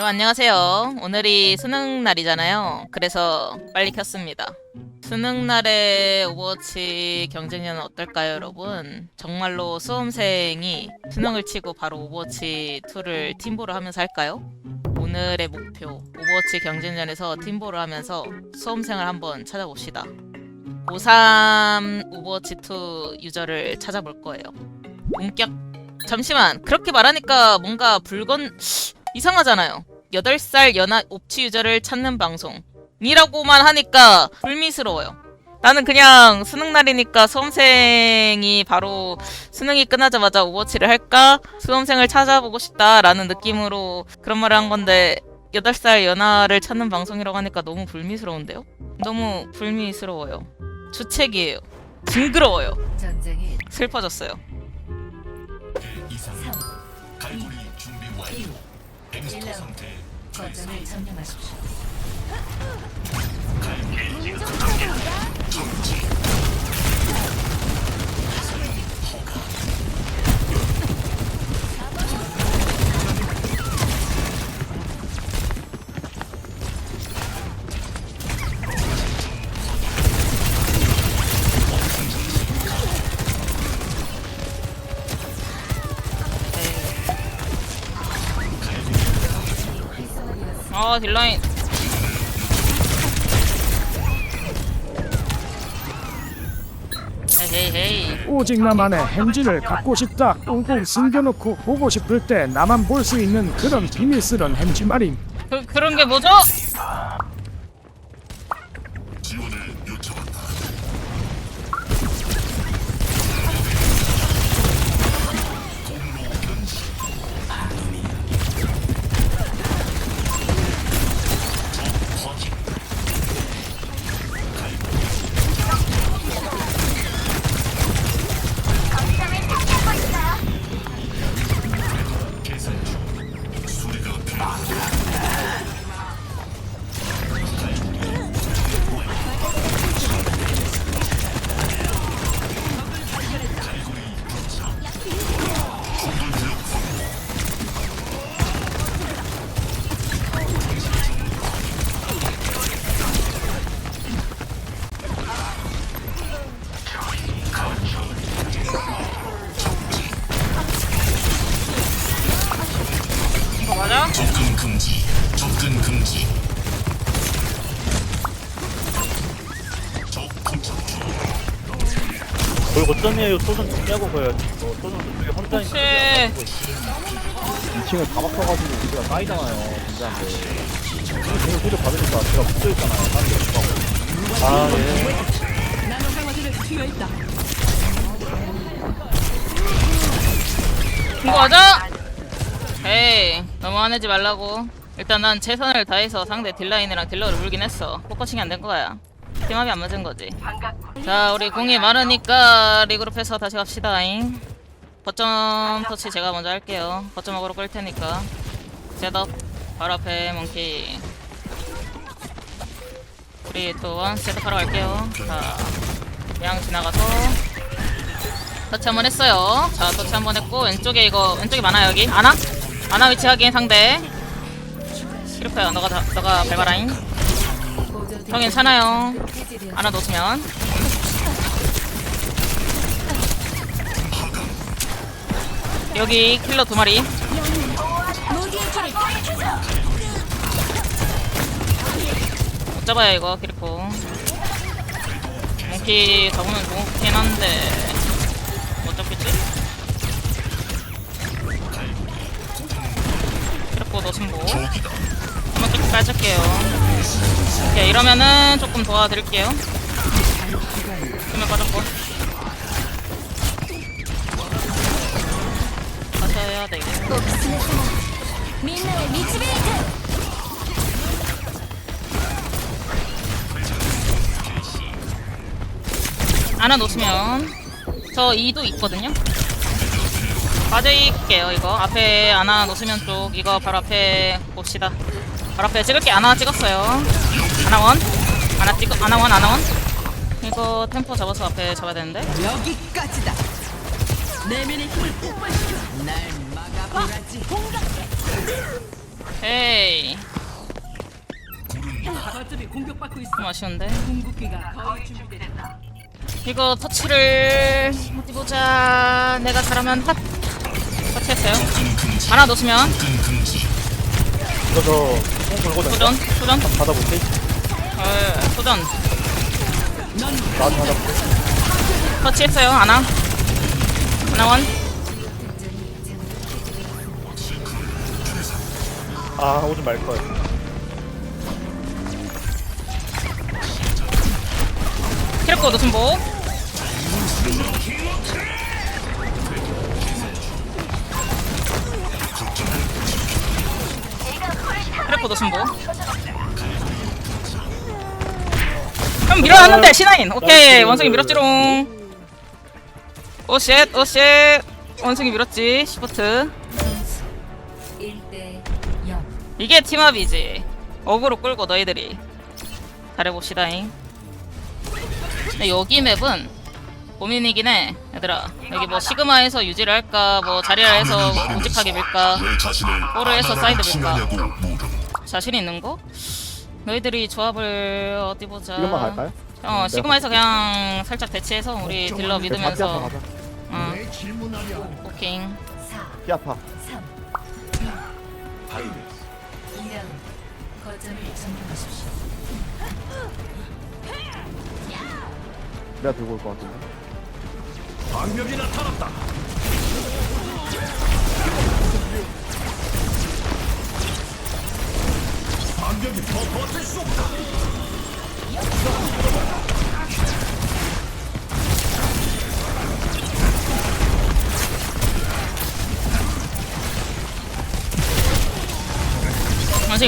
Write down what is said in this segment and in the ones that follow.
여러분 안녕하세요. 오늘이 수능 날이잖아요. 그래서 빨리 켰습니다. 수능 날의 오버워치 경쟁률은 어떨까요, 여러분? 정말로 수험생이 수능을 치고 바로 오버워치 2를 팀보를 하면서 할까요? 오늘의 목표 오버워치 경쟁전에서 팀보를 하면서 수험생을 한번 찾아봅시다. 고3 오버워치 2 유저를 찾아볼 거예요. 본격 잠시만 그렇게 말하니까 뭔가 불건 이상하잖아요. 8살 연하 옵치 유저를 찾는 방송이라고만 하니까 불미스러워요. 나는 그냥 수능 날이니까 수험생이 바로 수능이 끝나자마자 오버워치를 할까? 수험생을 찾아보고 싶다라는 느낌으로 그런 말을 한 건데 8살 연하를 찾는 방송이라고 하니까 너무 불미스러운데요? 너무 불미스러워요. 주책이에요. 징그러워요. 슬퍼졌어요. 이상 3, 갈고리 준비 완료. 1, 엠스터 상태. 거점을 점령하십시오. 아 딜라인. 헤이 헤이 오직 나만의 햄지를 갖고 싶다. 꽁꽁 숨겨놓고 보고 싶을 때 나만 볼 수 있는 그런 비밀스런 햄지 말임 그, 그런 게 뭐죠? 거점이에요. 소전 준비하고 가야지. 어, 소전 저쪽에 혼자 혹시 2층을 다 막혀가지고 우리가 쌓이잖아요. 진짜한테. 소리 받으니까 제가 붙어있잖아요. 다른 데 없다고. 아, 예. 이거 맞아? 에이 너무 화내지 말라고 일단 난 최선을 다해서 상대 딜라인이랑 딜러를 물긴 했어 포커싱이 안 된 거야 팀합이 안 맞은 거지 자 우리 공이 많으니까 리그룹해서 다시 갑시다잉 거점 터치 제가 먼저 할게요 먹으러 끌 테니까 셋업 바로 앞에 몽키 3, 2, 1 셋업하러 갈게요 자 그냥 지나가서 터치 한번 했어요. 자, 터치 한번 했고 왼쪽에 이거 왼쪽에 많아 여기. 아나? 아나 위치 확인 상대. 실패야. 너가 다, 너가 밟아라잉. 형 괜찮아요. 아나 놓치면. 여기 킬러 두 마리. 못 잡아요 이거 키리코. 몽키 잡으면 좋긴 한데 못 잡겠지? 키리코 너 신보. 한번 쭉 빠질게요. 오케이 이러면은 조금 도와드릴게요. 한명 빠졌고. 가셔야 돼 이거. みんなへ導いて 하나 놓치면 저 2도 있거든요. 빠질게요 이거 앞에 하나 놓치면 쪽 이거 바로 앞에 봅시다. 바로 앞에 찍을게 하나 찍었어요. 하나원 하나 찍 하나원 하나원 이거 템포 잡아서 앞에 잡아야 되는데 여기까지다. 내면의 힘을 폭발시켜 날 막아보라지. 헤이 거점이 공격받고 있어. 좀 아쉬운데 궁극기가 거의 준비됐다. 이거 터치를 어디 보자 내가 잘하면 핫 터치했어요. 하나 놓으면. 이거 저뽕 걸거든요. 소전 소전 받아볼게. 어, 소전 나한테 받아볼게. 터치했어요 하나 하나 원 아 오지 말걸. 키르코 노순보 키르코 노순보 그럼 밀어놨는데 C9 오케이 원숭이 밀었지롱. 오쉣 오쉣. 원숭이 밀었지 시프트. 점수 1대 0 이게 팀업이지. 어그로 끌고 너희들이 잘해봅시다잉. 근데 여기 맵은 고민이긴 해 얘들아. 여기 뭐 시그마에서 유지를 할까 뭐 자리아에서 묵직하게 밀까 내 자신을 볼을 해서 사이드 밀까? 자신 있는 거? 너희들이 조합을 어디 보자 이것만 갈까요? 어 시그마에서 그냥 살짝 대치해서 우리 딜러 믿으면서 가자. 응 오케이 4피 아파. 3 2라운드 거점을 점령하십시오 내가 들고 올 것 같은데. 원숭이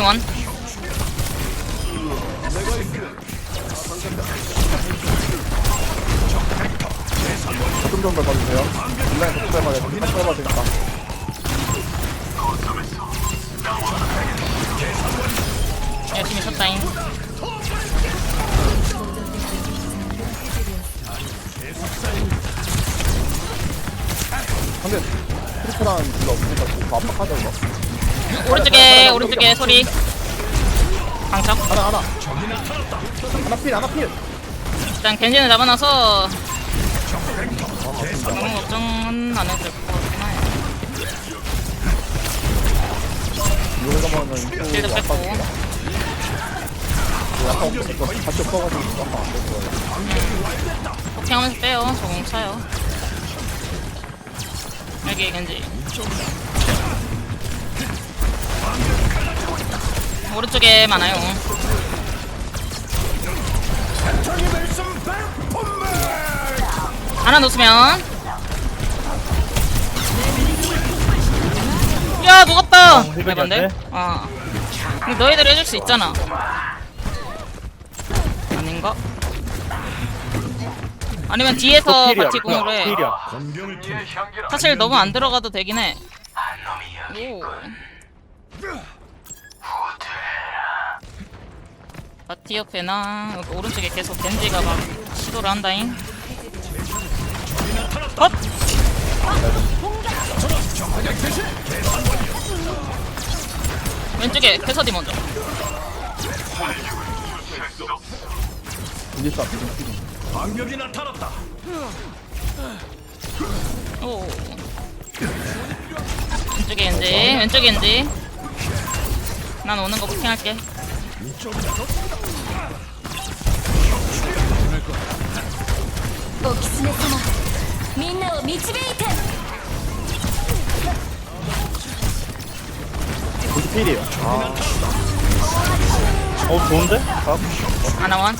원 조금 좀더 봐주세요. 온라인 더 쳐봐야 돼. 더 쳐봐야 되니까. 쳤다잉 근데 트리플한 별로 없으니까 좀 압박하자 이거. 오른쪽에 오른쪽에 소리 방석 하나 하나. 하나 필 하나 필. 일단 겐지는 잡아놔서 너무 걱정은 안 해도 될것 같긴 해 이거 가면은 또 뺐고 압박이야. 약간 같이 없어가지고. 폭행하면서 빼요. 조금 차요. 여기 겐지. 오른쪽에 많아요. 하나 놓으면. 야 녹았다. 어, 힐백이 해본데? 어 근데 너희들이 해줄 수 있잖아 아닌가? 아니면 뒤에서. 같이 공으로 해. 사실 너무 안 들어가도 되긴 해. 오. 바티 옆에나 오른쪽에 계속 겐지가 막 시도를 한다잉. 컷! 왼쪽에 캐서디 먼저. 이제 쏴. 지금 필이. 오. 왼쪽에 겐지, 왼쪽에 겐지. 난 오는 거 부팅할게. おきつね様みんなを導いて 필이에요. 아. 어 좋은데? 아, 하나 원.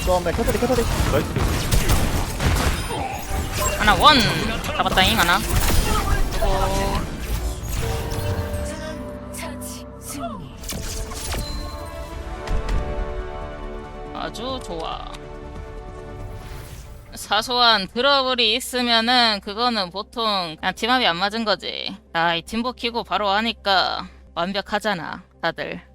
그다음에 캐터리 캐터리. 나이스. 하나 원. 잡았다잉 하나. 아주 좋아. 사소한 트러블이 있으면은 그거는 보통 그냥 팀합이 안 맞은 거지. 아, 이 팀보 키고 바로 하니까 완벽하잖아, 다들.